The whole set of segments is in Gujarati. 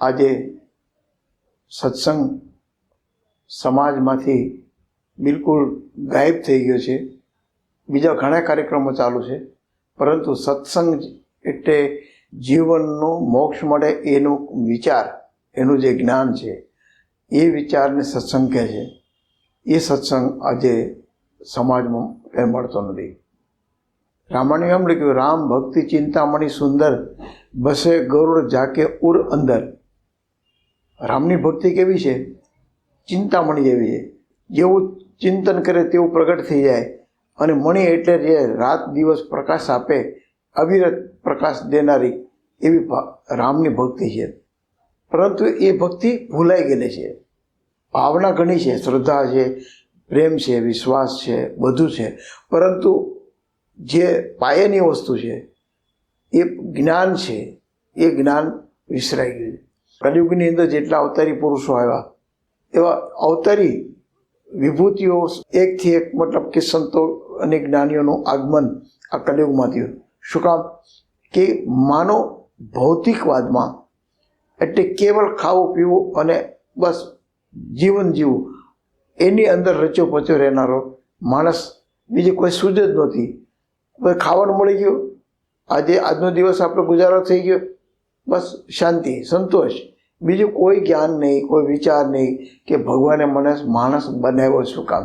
આજે સત્સંગ સમાજમાંથી બિલકુલ ગાયબ થઈ ગયો છે. બીજા ઘણા કાર્યક્રમો ચાલુ છે. પરંતુ સત્સંગ એટલે જીવનનો મોક્ષ મળે એનું વિચાર, એનું જે જ્ઞાન છે, એ વિચારને સત્સંગ કહે છે. એ સત્સંગ આજે સમાજમાં કંઈ મળતો નથી. રામાયણ એમ લખ્યું, રામ ભક્તિ ચિંતામણી સુંદર, બસે ગરુડ જાકે ઉર અંદર. રામની ભક્તિ કેવી છે? ચિંતામણી જેવી છે. જેવું ચિંતન કરે તેવું પ્રગટ થઈ જાય. અને મણી એટલે જે રાત દિવસ પ્રકાશ આપે, અવિરત પ્રકાશ દેનારી એવી રામની ભક્તિ છે. પરંતુ એ ભક્તિ ભૂલાઈ ગયેલી છે. ભાવના ઘણી છે. શ્રદ્ધા છે, પ્રેમ છે, વિશ્વાસ છે, બધું છે. પરંતુ જે પાયાની વસ્તુ છે, એ જ્ઞાન છે. એ જ્ઞાન વિસરાઈ ગયું છે કલયુગની અંદર જેટલા અવતારી પુરુષો આવ્યા, એવા અવતારી વિભૂતિઓ એકથી એક, મતલબ કે સંતો અને જ્ઞાનીઓનું આગમન આ કલયુગમાં થયું. શું કામ? કે માનો ભૌતિકવાદમાં એટલે કેવળ ખાવું, પીવું અને બસ જીવન જીવવું, એની અંદર રચ્યો પચ્યો રહેનારો માણસ બીજી કોઈ સૂઝ જ નહોતી. ખાવાનું મળી ગયું. આજે આજનો દિવસ આપણો ગુજારો થઈ ગયો. બસ શાંતિ, સંતોષ. બીજું કોઈ જ્ઞાન નહીં, કોઈ વિચાર નહીં કે ભગવાને મને માણસ બનાવ્યો શું કામ.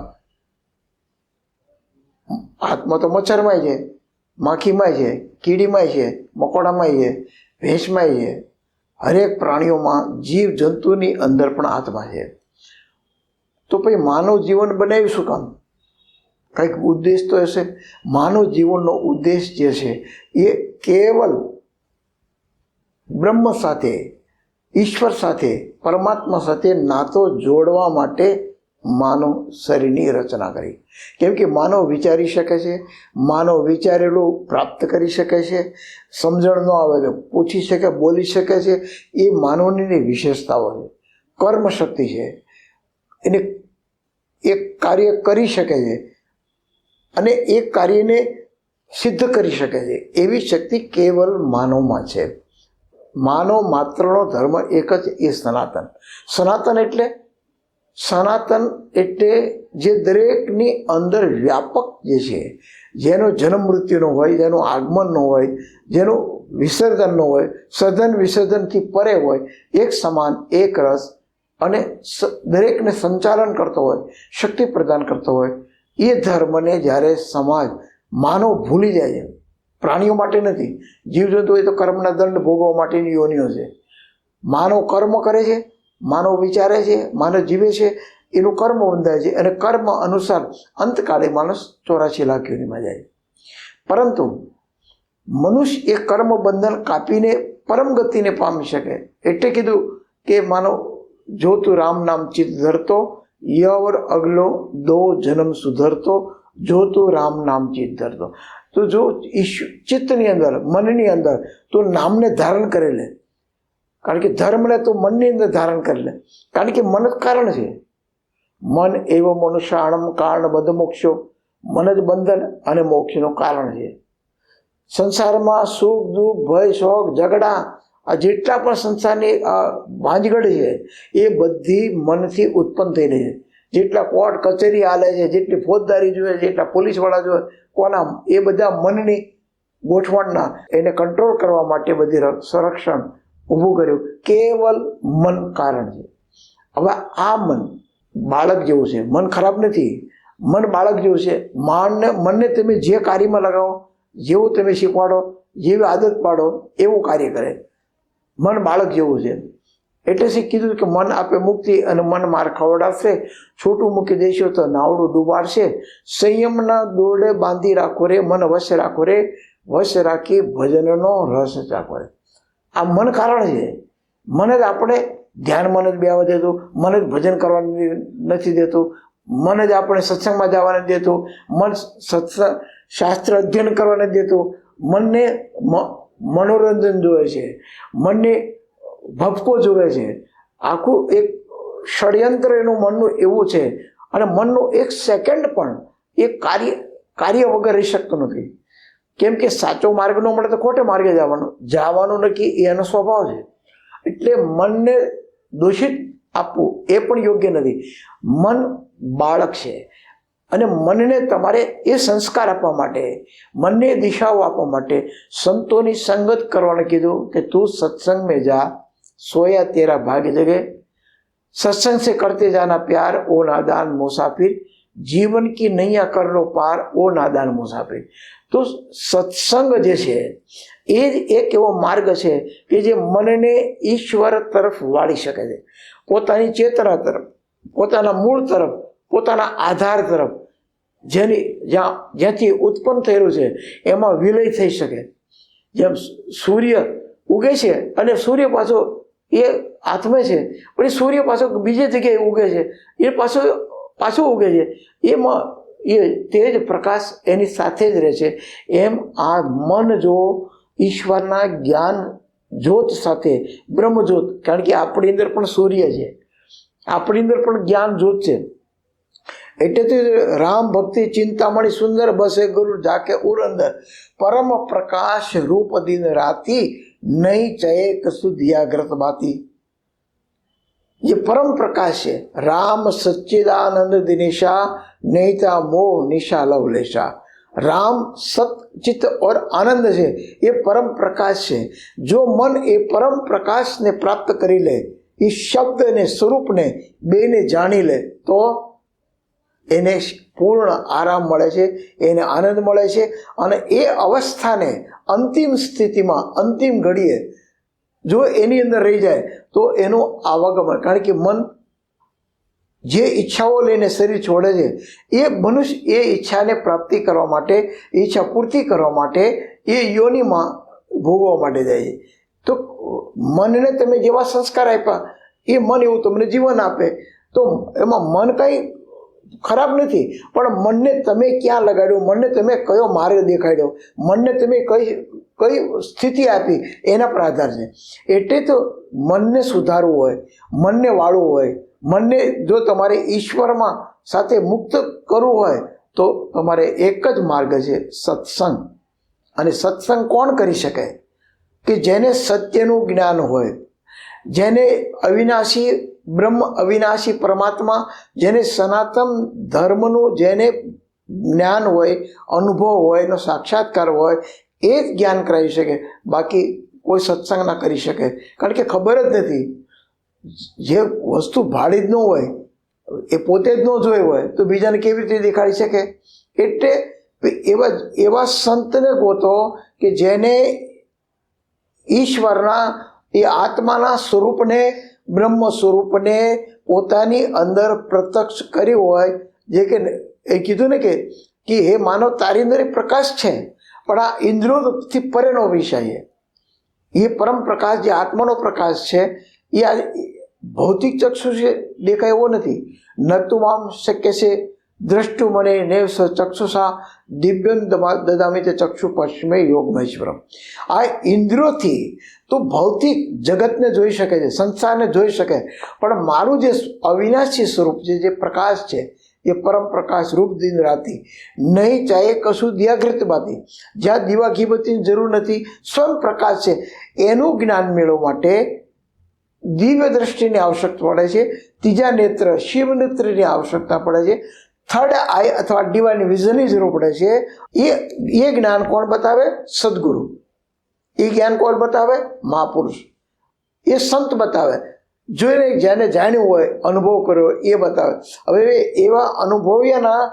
હાથમાં તો મચ્છરમાંય છે, માખીમાંય છે, કીડીમાંય છે, મકોડામાંય છે, ભેંસમાંય છે. હરેક પ્રાણીઓમાં જીવ જંતુની અંદર પણ આત્મા છે. તો પછી માનવ જીવન બનાવ્યું શું કામ? કંઈક ઉદ્દેશ તો હશે. માનવ જીવનનો ઉદ્દેશ જે છે, એ કેવલ બ્રહ્મ સાથે, ઈશ્વર સાથે, પરમાત્મા સાથે નાતો જોડવા માટે માનવ શરીરની રચના કરી. કેમ કે માનવ વિચારી શકે છે, માનવ વિચારેલું પ્રાપ્ત કરી શકે છે, સમજણ ન આવે તો પૂછી શકે, બોલી શકે છે, એ માનવની વિશેષતાઓ છે. કર્મ શક્તિ છે, એને એક કાર્ય કરી શકે છે અને એ કાર્યને સિદ્ધ કરી શકે છે. એવી શક્તિ કેવલ માનવમાં છે. માનવ માત્રનો ધર્મ એક જ એ સનાતન. સનાતન એટલે સનાતન એટલે જે દરેકની અંદર વ્યાપક જે છે, જેનો જન્મ મૃત્યુનો હોય, જેનું આગમનનો હોય, જેનું વિસર્જનનો હોય, સર્જન વિસર્જનથી પરે હોય, એક સમાન, એક રસ અને દરેકને સંચાલન કરતો હોય, શક્તિ પ્રદાન કરતો હોય, એ ધર્મને જ્યારે સમાજ માનવ ભૂલી જાય છે પ્રાણીઓ માટે નથી. જીવજંતુ હોય તો કર્મના દંડ ભોગવવા માટેની યોનિઓ છે. માનવ કર્મ કરે છે, માનવ વિચારે છે, માનવ જીવે છે, એનું કર્મ બંધાય છે અને કર્મ અનુસાર અંતકાળે માણસ ચોરાશી લાખ યોનિમાં જાય પરંતુ મનુષ્ય એ કર્મ બંધન કાપીને પરમ ગતિને પામી શકે. એટલે કીધું કે માનો જો તું રામ નામ ચિત્ત ધરતો, યવર અગલો દો જન્મ સુધરતો જો તું રામ નામ ચિત્ત ધરતો. તો જો ઈશ્વ ચિત્તની અંદર, મનની અંદર, તું નામને ધારણ કરે લે. કારણ કે ધર્મને તું મનની અંદર ધારણ કરી લે. કારણ કે મન જ કારણ છે. મન એવો મનુષ્યાણમ કારણ બધ મોક્ષો. મન જ બંધન અને મોક્ષનું કારણ છે. સંસારમાં સુખ, દુઃખ, ભય શોખ ઝઘડા, આ જેટલા પણ સંસારની ભાંજગઢ છે, એ બધી મનથી ઉત્પન્ન રહી છે. જેટલા કોર્ટ કચેરી હાલે છે, જેટલી ફોજદારી જોઈએ જેટલા પોલીસવાળા જોઈએ કોના એ બધા મનની ગોઠવણના એને કંટ્રોલ કરવા માટે બધી સંરક્ષણ ઊભું કર્યું. કેવલ મન કારણ છે. હવે આ મન બાળક જેવું છે. મન ખરાબ નથી. મન બાળક જેવું છે. માનને, મનને તમે જે કાર્યમાં લગાવો, જેવું તમે શીખવાડો, જેવી આદત પાડો, એવું કાર્ય કરે. મન બાળક જેવું છે. એટલે શ્રી કીધું કે મન આપે મુક્તિ અને મન માર ખવડાવશે. છોટું મૂકી દેશો તો નાવડું ડૂબાડશે. સંયમના દોરડે બાંધી રાખો રે, મન વશ રાખો રે, વશ રાખી ભજનનો રસ ચાખો રે. આ મન કારણ છે. મને જ આપણે ધ્યાન મન જ બેવા દેતું, મને જ ભજન કરવાની નથી દેતું, મન જ આપણે સત્સંગમાં જવાને દેતું, મન સત્સંગ શાસ્ત્ર અધ્યયન કરવાને દેતું. મનને મનોરંજન જોઈએ છે. મનને ભપકો જોવે છે. આખું એક ષડયંત્ર એનું મનનું એવું છે અને મનનું એક સેકન્ડ પણ એ કાર્ય કાર્ય વગર રહી શકતું નથી. કેમ કે સાચો માર્ગ ન મળે તો ખોટે માર્ગે જવાનું જવાનું નક્કી એનો સ્વભાવ છે. એટલે મનને દૂષિત આપવું એ પણ યોગ્ય નથી. મન બાળક છે અને મનને તમારે એ સંસ્કાર આપવા માટે, મનને દિશાઓ આપવા માટે સંતોની સંગત કરવાનું કીધું કે તું સત્સંગ મેં જા સોયા તેરા ભાગ્ય જગે सत्संग से करते जाना प्यार ओ नादान मुसाफिर जीवन की नैया कर लो पार ओ नादान मुसाफिर તો સત્સંગ જે છે એ જ એક એવો માર્ગ છે કે જે મનને ઈશ્વર તરફ વાળી શકે છે પોતાની ચેતના તરફ પોતાના મૂળ તરફ પોતાના આધાર તરફ જેની જ્યાં જ્યાંથી ઉત્પન્ન થયેલું છે એમાં વિલય થઈ શકે જેમ સૂર્ય ઉગે છે અને સૂર્ય પાછો એ આત્મે છે. પણ એ સૂર્ય પાછો બીજી જગ્યાએ ઉગે છે. એ પાછો પાછો ઉગે છે. એમાં એ તે જ પ્રકાશ એની સાથે જ રહે છે. એમ આ મન જો ઈશ્વરના જ્ઞાન જ્યોત સાથે, બ્રહ્મજ્યોત, કારણ કે આપણી અંદર પણ સૂર્ય છે. આપણી અંદર પણ જ્ઞાન જ્યોત છે. એટલે તો રામ ભક્તિ ચિંતામણી સુંદર બસે ગુરુ જાકે ઉરંદર પરમ પ્રકાશ રૂપ દિન રાતી નહીં ચયેક સુધ્યાગ્રતમાંથી જે પરમ પ્રકાશ છે. રામ સચ્ચિદાનંદ દિનેશા નહીતા મોહ નિશા લવલેશા રામ સત ચિત્ત ઓર આનંદ છે, એ પરમ પ્રકાશ છે. જો મન એ પરમ પ્રકાશને પ્રાપ્ત કરી લે, એ શબ્દને, સ્વરૂપને, બેને જાણી લે, તો એને પૂર્ણ આરામ મળે છે, એને આનંદ મળે છે અને એ અવસ્થાને અંતિમ સ્થિતિમાં, અંતિમ ઘડીએ જો એની અંદર રહી જાય તો એનું આવાગમન. કારણ કે મન જે ઈચ્છાઓ લઈને શરીર છોડે છે, એ મનુષ્ય એ ઈચ્છાને પ્રાપ્તિ કરવા માટે, ઈચ્છા પૂર્તિ કરવા માટે, એ યોનિમાં ભોગવવા માટે જાય છે. તો મનને તમે જેવા સંસ્કાર આપ્યા, એ મન એવું તમને જીવન આપે. તો એમાં મન કંઈ ખરાબ નથી, પણ મનને તમે ક્યાં લગાડ્યું? મનને તમે કયો માર્ગ દેખાડ્યો? મનને તમે કઈ કઈ સ્થિતિ આપી? એના પર આધાર છે. એટલે તો મનને સુધારવું હોય, મનને વાળવું હોય, મનને જો તમારે ઈશ્વરમાં સાથે મુક્ત કરવું હોય, તો તમારે એક જ માર્ગ છે સત્સંગ. અને સત્સંગ કોણ કરી શકે? કે જેને સત્યનું જ્ઞાન હોય, જેને અવિનાશી બ્રહ્મ અવિનાશી પરમાત્મા જેને સનાતન ધર્મનું જેને જ્ઞાન હોય, અનુભવ હોય, એનો સાક્ષાત્કાર હોય, એ જ જ્ઞાન કરાવી શકે. બાકી કોઈ સત્સંગ ના કરી શકે. કારણ કે ખબર જ નથી. જે વસ્તુ ભાડી જ ન હોય, એ પોતે જ ન જોઈ હોય, તો બીજાને કેવી રીતે દેખાડી શકે? એટલે એવા એવા સંતને ગોતો કે જેને ઈશ્વરના, એ આત્માના સ્વરૂપને બ્રહ્મ સ્વરૂપને પોતાની અંદર પ્રત્યક્ષ કર્યું હોય, જે કે એ કીધું ને કે કે હે માનવ, તારી અંદર પ્રકાશ છે, પણ આ ઇન્દ્રિયોથી પરેનો વિષય એ પરમ પ્રકાશ, જે આત્માનો પ્રકાશ છે, એ આ ભૌતિક ચક્ષુ છે, દેખાય એવો નથી. નતુમામ શક્ય છે દ્રષ્ટુ મને નેવ સ ચક્ષુષા દિવ્યમ દદામી તે ચક્ષુ પશ્ચિમે યોગ મહેશ્વરમ. આ ઇન્દ્રિયોથી તો ભૌતિક જગતને જોઈ શકે છે, સંસારને જોઈ શકે. પણ મારું જે અવિનાશી સ્વરૂપ છે, જે પ્રકાશ છે, એ પરમ પ્રકાશ રૂપ દિન રાતી નહીં ચાહે કશું દિયાગૃત બાતી જ્યાં દીવા ઘીબતીની જરૂર નથી, સ્વયં પ્રકાશ છે. એનું જ્ઞાન મેળવવા માટે દિવ્ય દ્રષ્ટિની આવશ્યકતા પડે છે. ત્રીજા નેત્ર શિવ નેત્રની આવશ્યકતા પડે છે. થર્ડ આઈ અથવા ડિવાઇન વિઝનની જરૂર પડે છે. એ એ જ્ઞાન કોણ બતાવે? સદગુરુ. એ જ્ઞાન કોણ બતાવે? મહાપુરુષ. એ સંત બતાવે. જોઈને જેને જાણ્યું હોય, અનુભવ કર્યો, એ બતાવે. હવે એવા અનુભવ્યના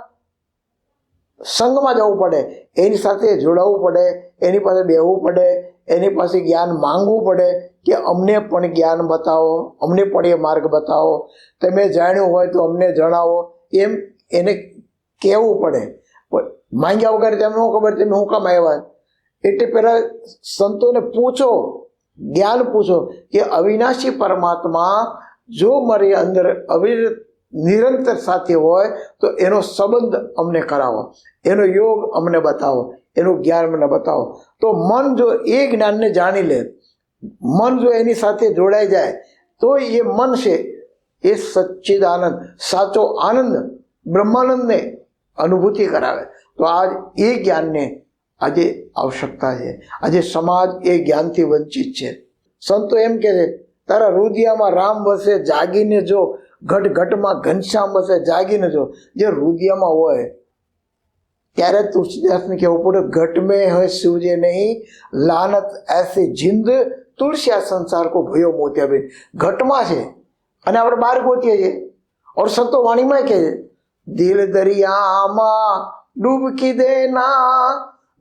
સંઘમાં જવું પડે. એની સાથે જોડાવવું પડે, એની પાસે બેહવું પડે, એની પાસે જ્ઞાન માંગવું પડે કે અમને પણ જ્ઞાન બતાવો, અમને પણ એ માર્ગ બતાવો. તમે જાણ્યું હોય તો અમને જણાવો. એમ એને કહેવું પડે. માંગ્યા વગર તેમને શું ખબર? તમે શું કામ આવ્યા? એટલે પહેલાં સંતોને પૂછો, જ્ઞાન પૂછો કે અવિનાશી પરમાત્મા જો મારી અંદર અવિ નિરંતર સાથે હોય, તો એનો સંબંધ અમને કરાવો. એનો યોગ અમને બતાવો. એનું જ્ઞાન મને બતાવો. તો મન જો એ જ્ઞાનને જાણી લે, મન જો એની સાથે જોડાઈ જાય, તો એ મન છે એ સચ્ચિદ આનંદ સાચો આનંદ બ્રહ્માનંદને અનુભૂતિ કરાવે. તો આજ એ જ્ઞાનને આજે આવશ્યકતા છે. આજે સમાજ એ જ્ઞાનથી વંચિત છે. સંતો એમ કહે છે, તારા રુદિયામાં રામ વસે જાગીને જો ઘટ ઘટમાં ઘનશ્યામ વસે જાગીને જો. જે રુદિયામાં હોય, ત્યારે તુલસીદાસને કહેવું પડે, ઘટ મેં હે શિવજે નહીં, લાનત એસી જિંદ, તુલસી આ સંસાર કો ભયો મોતિયાબેન ઘટમાં છે, અને આપણે બહાર ગોતીએ છીએ. ઓર સંતો વાણીમાં કહે છે દિલ દરિયામાં ડૂબકી દેના,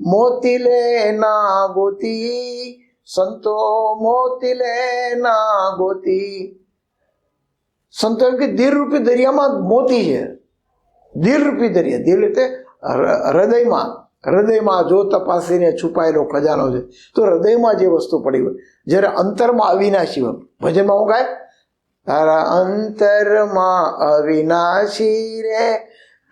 મોતી લેના ગોતી, સંતો મોતી લેના ગોતી. સંતો એમ કે દિલ રૂપી દરિયામાં મોતી છે. દિલ રૂપી દરિયા, દિલ એટલે હૃદયમાં હૃદયમાં જો તપાસીને છુપાયેલો ખજાનો છે, તો હૃદયમાં જે વસ્તુ પડી હોય, જ્યારે અંતરમાં અવિનાશી હોય, ભજનમાં હું ગાય? તારા અંતરમાં અવિનાશી રે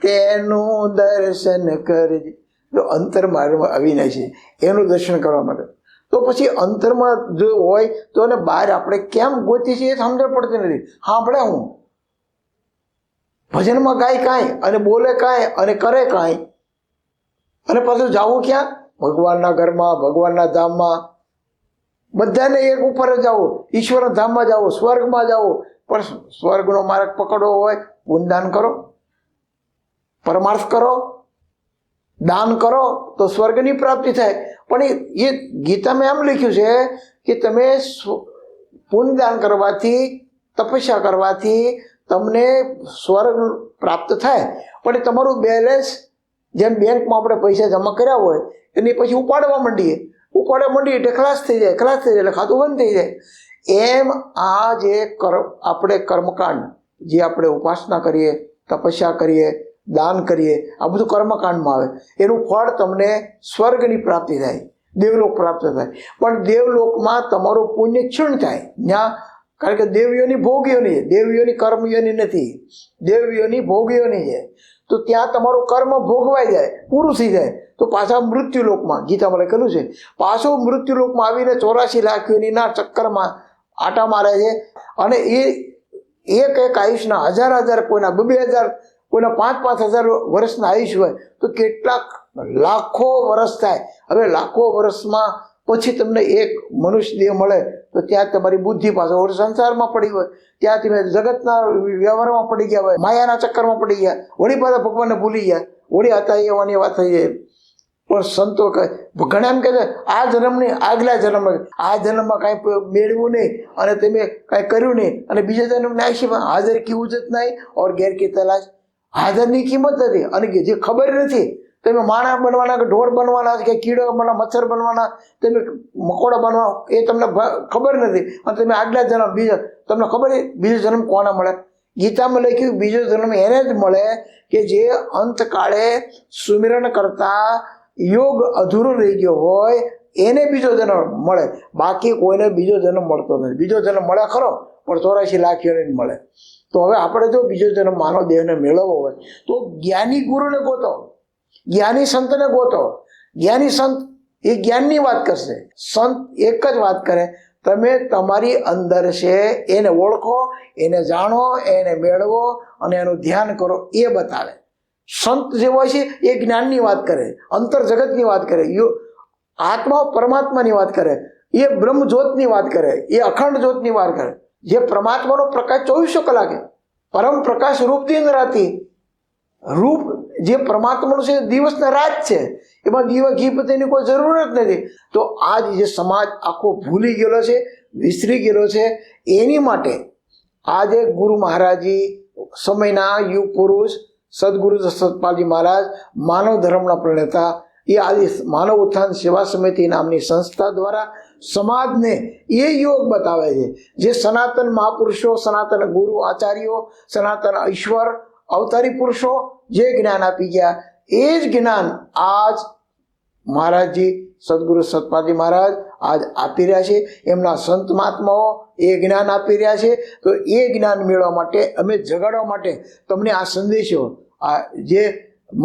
તેનું દર્શન કરજે. જો અંતરમાં અવિનાશી એનું દર્શન કરવા માટે. તો પછી અંતરમાં જો હોય, તો એને બહાર આપણે કેમ ગોતી છીએ એ સમજણ પડતી નથી. સાંભળે હું. ભજનમાં ગાય કાંઈ, અને બોલે કાંઈ, અને કરે કાંઈ. અને પાછું જાવું ક્યાં? ભગવાનના ઘરમાં, ભગવાનના ધામમાં. બધાને એક ઉપર જ જાઓ ઈશ્વરના ધામમાં જાઓ સ્વર્ગમાં જાઓ પણ સ્વર્ગનો માર્ગ પકડવો હોય, પુણ્યદાન કરો, પરમાર્થ કરો, દાન કરો, તો સ્વર્ગની પ્રાપ્તિ થાય. પણ એ ગીતામાં એમ લખ્યું છે કે તમે પુણ્યદાન કરવાથી, તપસ્યા કરવાથી તમને સ્વર્ગ પ્રાપ્ત થાય. પણ તમારું બેલેન્સ જેમ બેંકમાં આપણે પૈસા જમા કર્યા હોય, એની પછી ઉપાડવા માંડીએ. ઉપાડવા મંડી એટલે ખલાસ થઈ જાય, ખલાસ થઈ જાય એટલે ખાતું બંધ થઈ જાય. એમ આ જે કર્મ આપણે કર્મકાંડ, જે આપણે ઉપાસના કરીએ, તપસ્યા કરીએ, દાન કરીએ, આ બધું કર્મકાંડમાં આવે. એનું ફળ તમને સ્વર્ગની પ્રાપ્તિ થાય, દેવલોક પ્રાપ્ત થાય. પણ દેવલોકમાં તમારું પુણ્ય ક્ષીણ થાય. જ્યાં કારણ કે દેવીઓની ભોગીઓની છે દેવીઓની કર્મયોની નથી. દેવીઓની ભોગીઓની છે. તો ત્યાં તમારું કર્મ ભોગવાઈ જાય, પૂરું થઈ જાય. તો પાછા મૃત્યુલોકમાં ગીતામાં લખેલું છે. પાછો મૃત્યુલોકમાં આવીને ચોરાશી લાખ યોનીના ચક્કરમાં આટા મારે છે. અને એ એક એક આયુષના હજાર હજાર કોઈના, બે બે હજાર કોઈના, પાંચ પાંચ હજાર વર્ષના આયુષ હોય તો કેટલાક લાખો વર્ષ થાય. હવે લાખો વર્ષમાં પછી તમને એક મનુષ્ય દેહ મળે તો ત્યાં તમારી બુદ્ધિ પાસે ઓર સંસારમાં પડી હોય. ત્યાં તમે જગતના વ્યવહારમાં પડી ગયા હોય, માયાના ચક્કરમાં પડી ગયા. વળી પાછા ભગવાનને ભૂલી ગયા. વળી હતા એવાની વાત થઈ જાય. પણ સંતો કહે ઘણા એમ કહે છે, આ જન્મની આગલા જન્મ, આ જન્મમાં કાંઈ મેળવ્યું નહીં અને તમે કાંઈ કર્યું નહીં અને બીજા જન્મને આશીમાં હાજર કી ઉજત નહીં ઓર ગેર કી તલાશ. હાજરની કિંમત નથી. અને જે ખબર નથી, તમે માણા બનવાના કે ઢોર બનવાના કે કીડો બનવાના, મચ્છર બનવાના, તમે મકોડા બનવા એ તમને ખબર નથી. અને તમે આગલા જન્મ, બીજો, તમને ખબર બીજો જન્મ કોને મળે? ગીતામાં લખ્યું, બીજો જન્મ એને જ મળે કે જે અંતકાળે સુમિરણ કરતા યોગ અધૂરો રહી ગયો હોય, એને બીજો જન્મ મળે. બાકી કોઈને બીજો જન્મ મળતો નથી. બીજો જન્મ મળે ખરો, પણ ચોરાશી લાખ યોની મળે. તો હવે આપણે જો બીજો જન્મ માનવ દેહને મેળવવો હોય, તો જ્ઞાની ગુરુને ગોતો. જ્ઞાની સંતને ગોતો. જ્ઞાની સંત એ જ્ઞાનની વાત કરશે. સંત એક જ વાત કરે, તમે તમારી અંદર છે, એને ઓળખો, એને જાણો, એને મેળવો અને એનું ધ્યાન કરો. એ બતાવે. સંત જે હોય છે, એ જ્ઞાનની વાત કરે અંતર જગતની વાત કરે, યો આત્મા પરમાત્માની વાત કરે, એ બ્રહ્મજ્યોતની વાત કરે, એ અખંડ જ્યોતની વાત કરે. જે પરમાત્માનો પ્રકાશ ચોવીસો કલાકે, પરમ પ્રકાશ રૂપ દિન રાતી રૂપ જે પરમાત્માનું છે દિવસના રાત છે. એમાં દીવા, ઘી પતિની કોઈ જરૂર જ નથી. તો આજ જે સમાજ આખો ભૂલી ગયેલો છે, વિસરી ગયેલો છે, એની માટે આજે ગુરુ મહારાજી સમયના યુગ પુરુષ સદગુરુ સતપાલજી મહારાજ માનવ ધર્મના પ્રણેતા, એ આજે માનવ ઉત્થાન સેવા સમિતિ નામની સંસ્થા દ્વારા સમાજને એ યોગ બતાવે છે જે સનાતન મહાપુરુષો, સનાતન ગુરુ, આચાર્યો, સનાતન ઈશ્વર, અવતારી પુરુષો જે જ્ઞાન આપી ગયા, એ જ જ્ઞાન આજ મહારાજજી સદગુરુ સતપાલજી મહારાજ આજ આપી રહ્યા છે. એમના સંત મહાત્માઓ એ જ્ઞાન આપી રહ્યા છે. તો એ જ્ઞાન મેળવવા માટે, અમે જગાડવા માટે તમને આ સંદેશો આ જે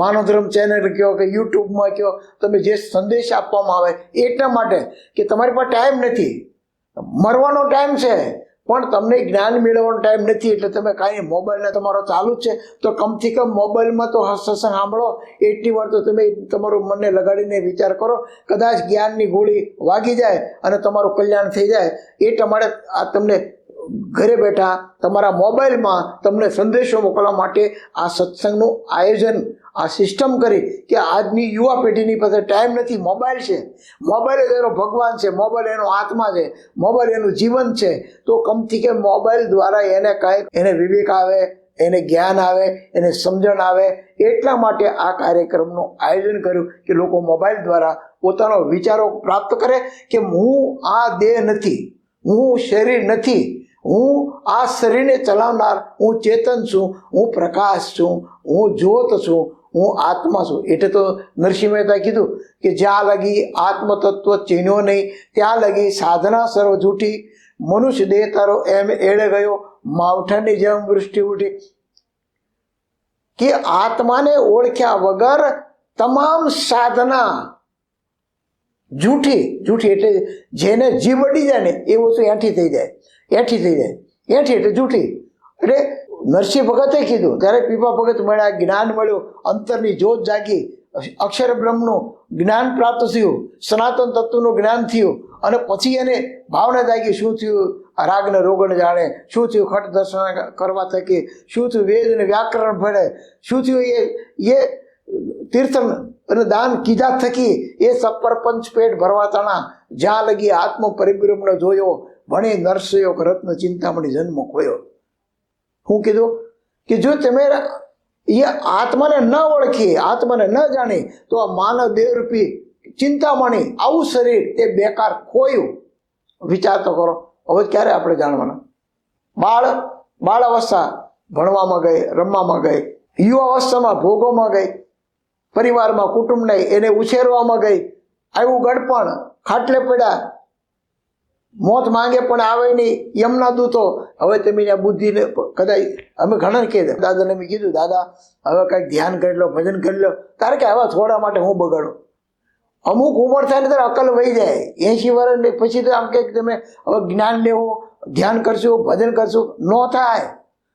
માનવધર્મ ચેનલ કહો કે યુટ્યુબમાં કહો તમે જે સંદેશ આપવામાં આવે, એટલા માટે કે તમારી પાસે ટાઈમ નથી. મરવાનો ટાઈમ છે, પણ તમને જ્ઞાન મેળવવાનો ટાઈમ નથી, એટલે તમે કાંઈ મોબાઈલને તમારો ચાલુ જ છે. તો કમથી કમ મોબાઈલમાં તો સત્સંગ સાંભળો. એટલી વાર તો તમે તમારું મનને લગાડીને વિચાર કરો. કદાચ જ્ઞાનની ગોળી વાગી જાય અને તમારું કલ્યાણ થઈ જાય. એ તમારે આ તમને ઘરે બેઠા તમારા મોબાઈલમાં તમને સંદેશો મોકલવા માટે આ સત્સંગનું આયોજન, આ સિસ્ટમ કરી કે આજની યુવા પેઢીની પાસે ટાઈમ નથી, મોબાઈલ છે. મોબાઈલ જ એનો ભગવાન છે, મોબાઈલ એનો આત્મા છે, મોબાઈલ એનું જીવન છે. તો કમથી કે મોબાઈલ દ્વારા એને કાંઈક, એને વિવેક આવે, એને જ્ઞાન આવે, એને સમજણ આવે, એટલા માટે આ કાર્યક્રમનું આયોજન કર્યું કે લોકો મોબાઈલ દ્વારા પોતાનો વિચારો પ્રાપ્ત કરે કે હું આ દેહ નથી, હું શરીર નથી હું આ શરીરને ચલાવનાર, હું ચેતન છું, હું પ્રકાશ છું, હું જ્યોત છું, હું આત્મા છું. એટલે તો નરસિંહ મહેતા કીધું કે જ્યાં લગી આત્મતત્વ ચીન્યો નહીં, ત્યાં લગી સાધના સર્વ જૂઠી, મનુષ્ય દેહ તારો એમ એળે ગયો, માવઠાની જેમ વૃષ્ટિ ઉઠી. કે આત્માને ઓળખ્યા વગર તમામ સાધના જૂઠી જૂઠી એટલે જેને જીવ અડી જાય ને એ વસ્તુ એઠી થઈ જાય. એઠી થઈ જાય. એઠી એટલે જૂઠી. એટલે નરસિંહ ભગતે કીધું, ત્યારે પીપા ભગત મળ્યા જ્ઞાન મળ્યું, અંતરની જોત જાગી. અક્ષર બ્રહ્મનું જ્ઞાન પ્રાપ્ત થયું, સનાતન તત્વનું જ્ઞાન થયું, અને પછી એને ભાવના જાગી, શું થયું? રાગને રોગણ જાણે, શું થયું? ખટ દર્શન કરવા થકી, શું થયું? વેદ અને વ્યાકરણ ભળે શું થયું? એ એ તીર્થન અને દાન કીધા થકી, એ સપર પંચ પેટ ભરવા તણા, જ્યાં લગી આત્મ પરિબ્રહ્મનો જોયો ભણે નરસયોગ રત્ન ચિંતામણી જન્મ ખોયો. હું કીધું કે જો તમે એ આત્માને ન ઓળખી, આત્માને ન જાણી, તો આ માનવ દેવરૂપી ચિંતામણી, આવું શરીર એ બેકાર ખોયું. વિચાર તો કરો. હવે ક્યારે આપણે જાણવાના? બાળ બાળ અવસ્થા ભણવામાં ગઈ, રમવામાં ગઈ, યુવા અવસ્થામાં ભોગોમાં ગઈ, પરિવારમાં કુટુંબને એને ઉછેરવામાં ગઈ, આવ્યું ગડપણ, ખાટલે પડ્યા મોત માંગે પણ આવે નહીં. યમના દૂતો, હવે તમે આ બુદ્ધિને કદાચ અમે ઘણા કહે દાદાને મેં કીધું, દાદા, હવે કંઈક ધ્યાન કરી લો, ભજન કરી લો. તારે કે આવા થોડા માટે હું બગાડું? અમુક ઉંમર થાય ને ત્યારે અકલ વહી જાય. એંશી વર્ષ પછી તો આમ કે તમે હવે જ્ઞાન લેવું, ધ્યાન કરશું, ભજન કરશું, ન થાય.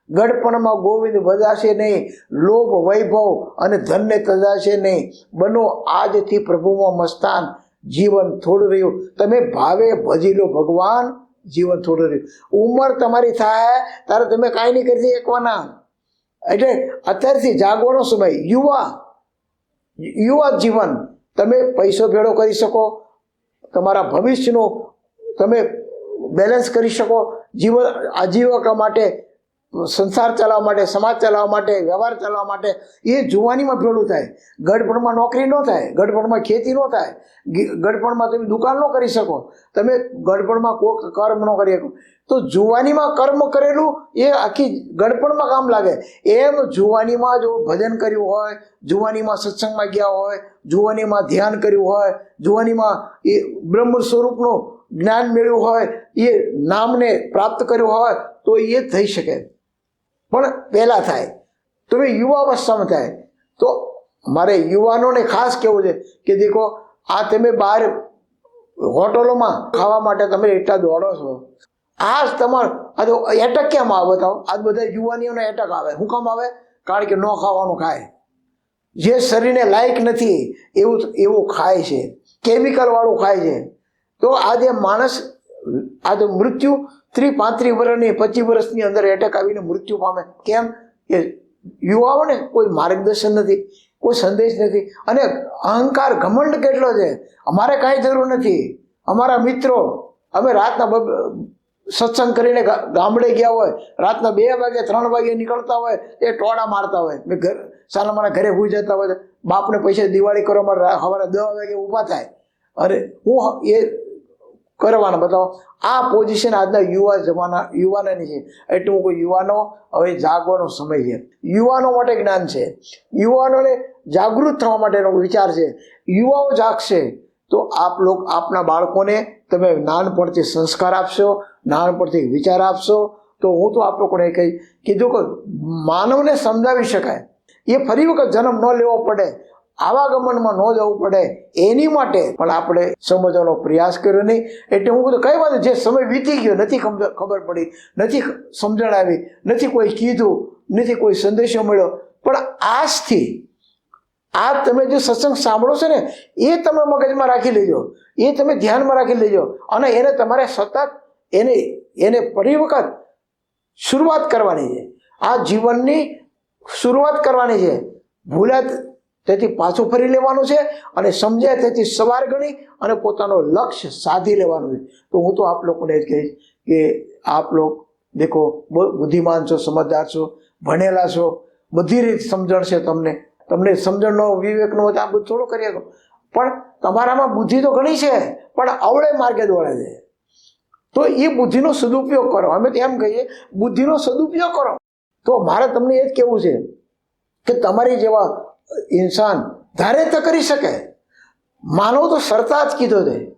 ગડપણમાં ગોવિંદ બધાશે નહીં, લોભ, વૈભવ અને ધનને તજાશે નહીં. બનો આજથી પ્રભુમાં મસ્તાન. જીવન થોડું રહ્યું. તમે ભાવે ભજી લો ભગવાન જીવન થોડું રહ્યું. ઉંમર તમારી થાય, ત્યારે તમે કાંઈ નહીં કરી શકવાના એટલે અત્યારથી જાગવાનો સમય. યુવા યુવા જીવન. તમે પૈસો ભેળો કરી શકો. તમારા ભવિષ્યનું તમે બેલેન્સ કરી શકો. જીવન, આજીવિકા માટે સંસાર ચલાવવા માટે, સમાજ ચલાવવા માટે, વ્યવહાર ચલાવવા માટે, એ જુવાનીમાં ભેળું થાય. ગઢપણમાં નોકરી ન થાય, ગઢપણમાં ખેતી ન થાય ગઢપણમાં તમે દુકાન ન કરી શકો, તમે ગઢપણમાં કોક કર્મ ન કરી શકો. તો જુવાનીમાં કર્મ કરેલું એ આખી ગઢપણમાં કામ લાગે. એમ જુવાનીમાં જો ભજન કર્યું હોય, જુવાનીમાં સત્સંગમાં ગયા હોય, જુવાનીમાં ધ્યાન કર્યું હોય, જુવાનીમાં એ બ્રહ્મ સ્વરૂપનું જ્ઞાન મેળવ્યું હોય, એ નામને પ્રાપ્ત કર્યું હોય, તો એ થઈ શકે. પણ પહેલાં થાય. તમે યુવા અવસ્થામાં થાય. તો મારે યુવાનોને ખાસ કહેવું છે કે દેખો, આ તમે બહાર હોટલોમાં ખાવા માટે તમે એટલા દોડો છો. આ જ તમારો આ તો એટક કેમ આવે બતાવો? આ બધા યુવાનીઓને એટક આવે. હું કામ આવે? કારણ કે ન ખાવાનું ખાય. જે શરીરને લાયક નથી, એવું એવું ખાય છે. કેમિકલવાળું ખાય છે. તો આજે માણસ આ તો મૃત્યુ ત્રી પાંત્રીસ વર્ષની પચીસ વર્ષની અંદર એટેક આવીને મૃત્યુ પામે. કેમ? કે યુવાઓને કોઈ માર્ગદર્શન નથી, કોઈ સંદેશ નથી. અને અહંકાર ઘમંડ કેટલો છે? અમારે કાંઈ જરૂર નથી. અમારા મિત્રો, અમે રાતના સત્સંગ કરીને ગામડે ગયા હોય, રાતના બે વાગે, ત્રણ વાગે નીકળતા હોય, એ ટોળા મારતા હોય. મેં ઘર, સાલા મારા ઘરે હું જતા હોય બાપને પૈસા દિવાળી કરવા માટે સવારે દસ વાગે ઊભા થાય. અરે હું, એ કરવાના. બતાવો, આ પોઝિશન આજના યુવા જમાના યુવાનોની છે. એટલે કોઈ યુવાનો હવે જાગવાનો સમય છે. યુવાનો માટે જ્ઞાન છે. યુવાનોને જાગૃત થવા માટેનો વિચાર છે. યુવાઓ જાગશે તો આપ લોક, આપના બાળકોને તમે નાનપણથી સંસ્કાર આપશો, નાનપણથી વિચાર આપશો. તો હું તો આપ લોકોને કહી કીધું કે માનવને સમજાવી શકાય. એ ફરી વખત જન્મ ન લેવો પડે. આવાગમનમાં ન જવું પડે એની માટે પણ આપણે સમજવાનો પ્રયાસ કર્યો નહીં. એટલે હું બધું કઈ વાત, જે સમય વીતી ગયો, નથી ખબર પડી, નથી સમજણ આવી નથી કોઈ કીધું, નથી કોઈ સંદેશો મળ્યો. પણ આજથી, આ તમે જે સત્સંગ સાંભળો છો ને, એ તમે મગજમાં રાખી લેજો. એ તમે ધ્યાનમાં રાખી લેજો. અને એને તમારે સતત એને એને ફરી વખત શરૂઆત કરવાની છે. આ જીવનની શરૂઆત કરવાની છે. ભૂલ્યા તેથી પાછું ફરી લેવાનું છે અને સમજાય તેથી સવાર ગણી અને પોતાનો લક્ષ્ય સાધી લેવાનું છે. તો હું તો આપ લોકોને જ કહીશ કે આપ લોક દેખો બુદ્ધિમાન છો, સમજદાર છો, ભણેલા છો, બધી રીત સમજણ છે તમને. તમને સમજણનો વિવેકનો હોય આ બધું થોડું કરી શકો પણ તમારામાં બુદ્ધિ તો ઘણી છે, પણ અવળે માર્ગે દોડે છે. તો એ બુદ્ધિનો સદુપયોગ કરો. અમે તો એમ કહીએ, બુદ્ધિનો સદુપયોગ કરો. તો મારે તમને એ જ કહેવું છે કે તમારી જેવા ઇન્સાન ધારે તો કરી શકે. માનવ તો સરતા જ કીધો છે.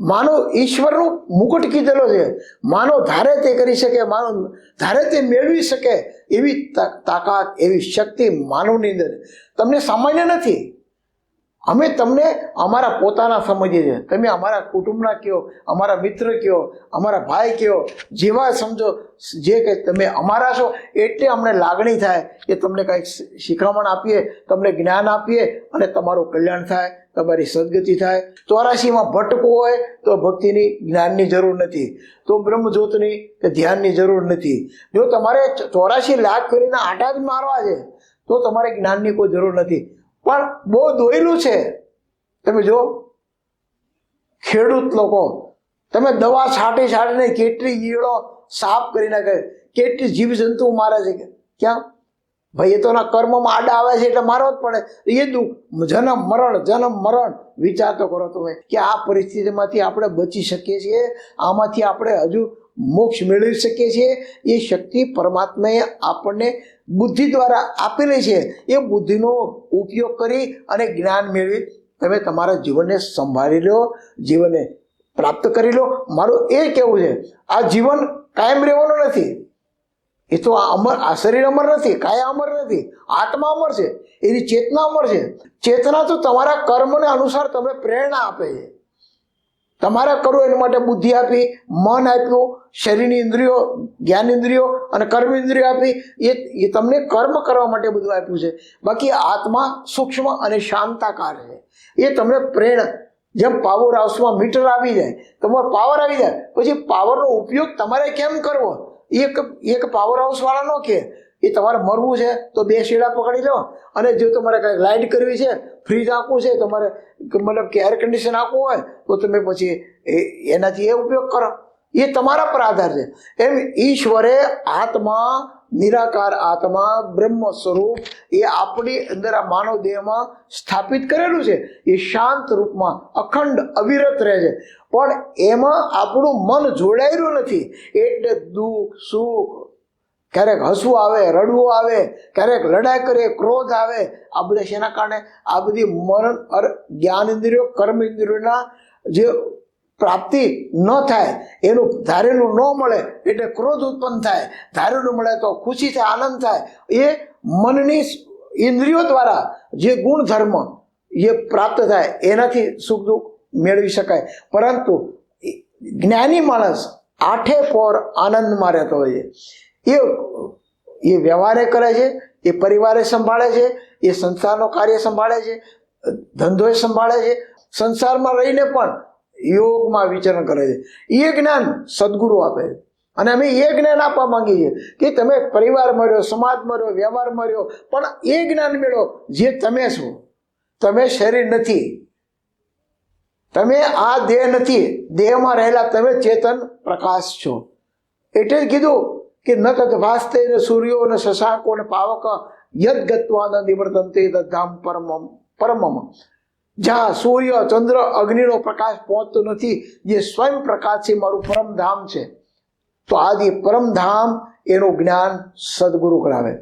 માનવ ઈશ્વરનું મુકુટ કીધેલો છે. માનવ ધારે તે કરી શકે માનવ ધારે તે મેળવી શકે એવી તાકાત, એવી શક્તિ માનવની અંદર. તમને સામાન્ય નથી. અમે તમને અમારા પોતાના સમજીએ છીએ. તમે અમારા કુટુંબના કયો, અમારા મિત્ર કયો, અમારા ભાઈ કયો, જેવા સમજો, જે કે તમે અમારા છો, એટલે અમને લાગણી થાય કે તમને કંઈક શિખામણ આપીએ, તમને જ્ઞાન આપીએ અને તમારું કલ્યાણ થાય, તમારી સદગતિ થાય. ચોરાશીમાં ભટકો હોય તો ભક્તિની જ્ઞાનની જરૂર નથી. તો બ્રહ્મજ્યોતની કે ધ્યાનની જરૂર નથી. જો તમારે ચોરાશી લાખ કરીને આટા જ મારવા છે, તો તમારે જ્ઞાનની કોઈ જરૂર નથી. પણ બહુ દોયલું છે. તમે જો ખેડૂત લોકો. તમે દવા છાંટી છાંટીને કેટલી ઈયળો સાફ કરી નાખે. કેટલી જીવજંતુ મારે છે ક્યાં? ભાઈ, એ તો એના કર્મમાં આડા આવે છે એટલે મારવો જ પડે. એ દુઃખ. જન્મ મરણ જન્મ મરણ. વિચાર તો કરો તમે કે આ પરિસ્થિતિમાંથી આપણે બચી શકીએ છીએ. આમાંથી આપણે હજુ મોક્ષ મેળવી શકીએ છીએ. એ શક્તિ પરમાત્માએ આપણને બુદ્ધિ દ્વારા આપેલી છે, એ બુદ્ધિનો ઉપયોગ કરી અને જ્ઞાન મેળવી તમે તમારા જીવનને સંભાળી લો, જીવનને પ્રાપ્ત કરી લો. મારું એ કહેવું છે, આ જીવન કાયમ રહેવાનું નથી. એ તો આ અમર, આ શરીર અમર નથી, કાયા અમર નથી, આત્મા અમર છે, એની ચેતના અમર છે. ચેતના તો તમારા કર્મને અનુસાર તમને પ્રેરણા આપે છે. તમારે કરો એના માટે બુદ્ધિ આપી, મન આપ્યું, શરીરની ઇન્દ્રિયો, જ્ઞાન ઇન્દ્રિયો અને કર્મ ઇન્દ્રિયો આપી. એ એ તમને કર્મ કરવા માટે બધું આપ્યું છે. બાકી આત્મા સૂક્ષ્મ અને શાંતાકાર છે. એ તમને પ્રેરણા, જેમ પાવર હાઉસમાં મીટર આવી જાય, તમારો પાવર આવી જાય, પછી પાવરનો ઉપયોગ તમારે કેમ કરવો? એક એક પાવર હાઉસવાળાનો કે એ તમારે મરવું છે, તો બે શેડા પકડી લો. અને જો તમારે કંઈક લાઇટ કરવી છે, ફ્રીજ આપવું છે, તમારે મતલબ કે એર કન્ડિશન આપવું હોય, તો તમે પછી એનાથી એ ઉપયોગ કરો. એ તમારા પર આધાર છે. એમ ઈશ્વરે આત્મા, નિરાકાર આત્મા, બ્રહ્મ સ્વરૂપ એ આપણી અંદર આ માનવ દેહમાં સ્થાપિત કરેલું છે. એ શાંત રૂપમાં અખંડ અવિરત રહે છે. પણ એમાં આપણું મન જોડાયેલું નથી. એટલે દુઃખ, સુખ ક્યારેક હસવું આવે, રડવું આવે, ક્યારેક લડાઈ કરે, ક્રોધ આવે, આ બધા શેના કારણે? આ બધી મરણ જ્ઞાન ઇન્દ્રિયો, કર્મ ઇન્દ્રિયોના જે પ્રાપ્તિ ન થાય, એનું ધારેલું ન મળે, એટલે ક્રોધ ઉત્પન્ન થાય. ધારેલું મળે તો ખુશી થાય, આનંદ થાય. એ મનની ઇન્દ્રિયો દ્વારા જે ગુણધર્મ એ પ્રાપ્ત થાય, એનાથી સુખ દુઃખ મેળવી શકાય. પરંતુ જ્ઞાની માણસ આઠે પોર આનંદમાં રહેતો હોય છે. એ એ વ્યવહારે કરે છે, એ પરિવારે સંભાળે છે, એ સંસારનો કાર્ય સંભાળે છે ધંધોએ સંભાળે છે, સંસારમાં રહીને પણ યોગમાં વિચરણ કરે છે. એ જ્ઞાન સદગુરુ આપે છે. અને અમે એ જ્ઞાન આપવા માંગીએ છીએ કે તમે પરિવાર મળ્યો, સમાજ મળ્યો, વ્યવહાર મળ્યો, પણ એ જ્ઞાન મેળવો જે તમે છો. તમે શરીર નથી. તમે આ દેહ નથી. દેહમાં રહેલા તમે ચેતન પ્રકાશ છો. એટલે જ કીધું કે ન તદ ભાસ્તે સૂર્યો ને શશાંકો ને પાવક યદ ગત્વા ન નિવર્તનતે તદ્ધામ પરમમ પરમમ. જ્યાં સૂર્ય, ચંદ્ર, અગ્નિનો પ્રકાશ પહોંચતો નથી, જે સ્વયં પ્રકાશ છે, મારું પરમધામ છે. તો આજે પરમધામ એનું જ્ઞાન સદગુરુ કરાવે.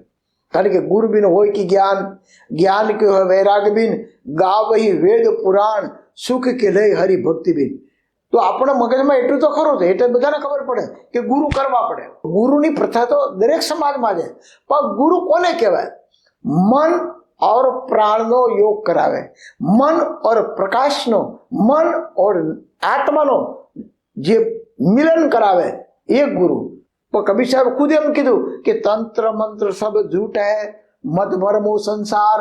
કારણ કે ગુરુ બિન હોય કે જ્ઞાન જ્ઞાન કે હોય વૈરાગ બિન ગાવહી વેદ પુરાણ, સુખ કે લય હરિ ભક્તિ બિન તો આપણા મગજમાં એટલું તો ખરું છે એટલે બધાને ખબર પડે કે ગુરુ કરવા પડે. ગુરુની પ્રથા તો દરેક સમાજમાં છે. પણ ગુરુ કોને કહેવાય? મન ઓર પ્રાણનો યોગ કરાવે. મન ઓર પ્રકાશનો, મન ઓર આત્માનો જે મિલન કરાવે, એ ગુરુ. પણ કબીર સાહેબ ખુદ એમ કીધું કે તંત્ર મંત્ર સબ જૂટ હે મત ભરમો સંસાર,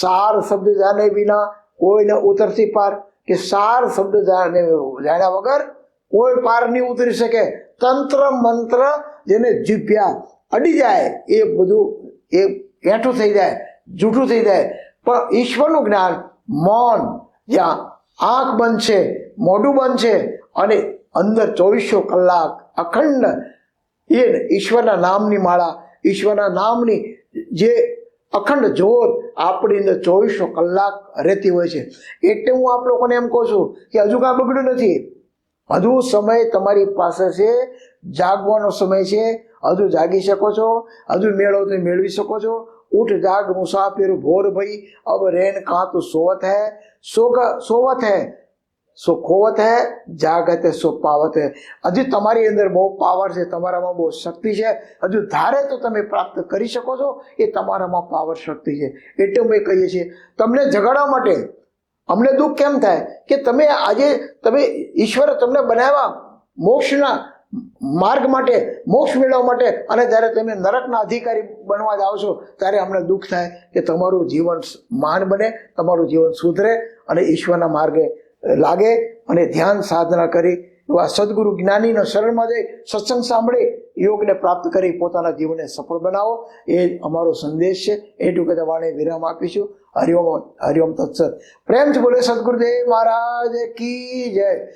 સાર શબ્દ જાને વિના કોઈને ઉતરતી પાર કે સાર શબ્દ જાણ્યા વગર કોઈ પાર નહીં ઉતરી શકે. તંત્ર મંત્ર જેને જીભ્યા અડી જાય એ બધું એ એઠું થઈ જાય, જૂઠું થઈ જાય. પણ ઈશ્વરનું જ્ઞાન મૌન, જ્યાં આંખ બંધ છે, મોઢું બંધ છે અને અંદર ચોવીસો કલાક અખંડ એ ઈશ્વરના નામની માળા, ઈશ્વરના નામની જે અખંડ જોત અંદર ચોવીસો કલાક રહેતી હોય છે. એટલે હું આપ લોકોને એમ કહું છું કે હજુ કાંઈ બગડ્યું નથી. હજુ સમય તમારી પાસે છે. જાગવાનો સમય છે. હજુ જાગી શકો છો. હજુ મેળવો તો મેળવી શકો છો. ઉઠ, જાગ, મુસાફિર, ભોર ભઈ. અબ રેન, કાં તો સોવત હૈ. સોગ સોવત હૈ. સો ખોવત હે, જાગત હૈ, સો પાવત હૈ. હજુ તમારી અંદર બહુ પાવર છે, તમારામાં બહુ શક્તિ છે. હજુ ધારે તો તમે પ્રાપ્ત કરી શકો છો, એ તમારામાં પાવર શક્તિ છે. એટલે અમે કહીએ છીએ, તમને ઝઘડવા માટે અમને દુઃખ કેમ થાય? કે તમે આજે તમે ઈશ્વરે તમને બનાવ્યા મોક્ષના માર્ગ માટે, મોક્ષ મેળવવા માટે, અને જ્યારે તમે નરકના અધિકારી બનવા જાઓ છો, ત્યારે અમને દુઃખ થાય કે તમારું જીવન માન બને, તમારું જીવન સુધરે, અને ઈશ્વરના માર્ગે લાગે અને ધ્યાન સાધના કરી એવા સદગુરુ જ્ઞાનીનો શરણમાં જઈ સત્સંગ સાંભળી, યોગને પ્રાપ્ત કરી, પોતાના જીવનને સફળ બનાવો. એ અમારો સંદેશ છે. એ ટૂંકે વાણે વિરામ આપીશું. હરિઓમ હરિઓમ તત્સત. પ્રેમથી બોલે, સદગુરુદેવ મહારાજ કી જય.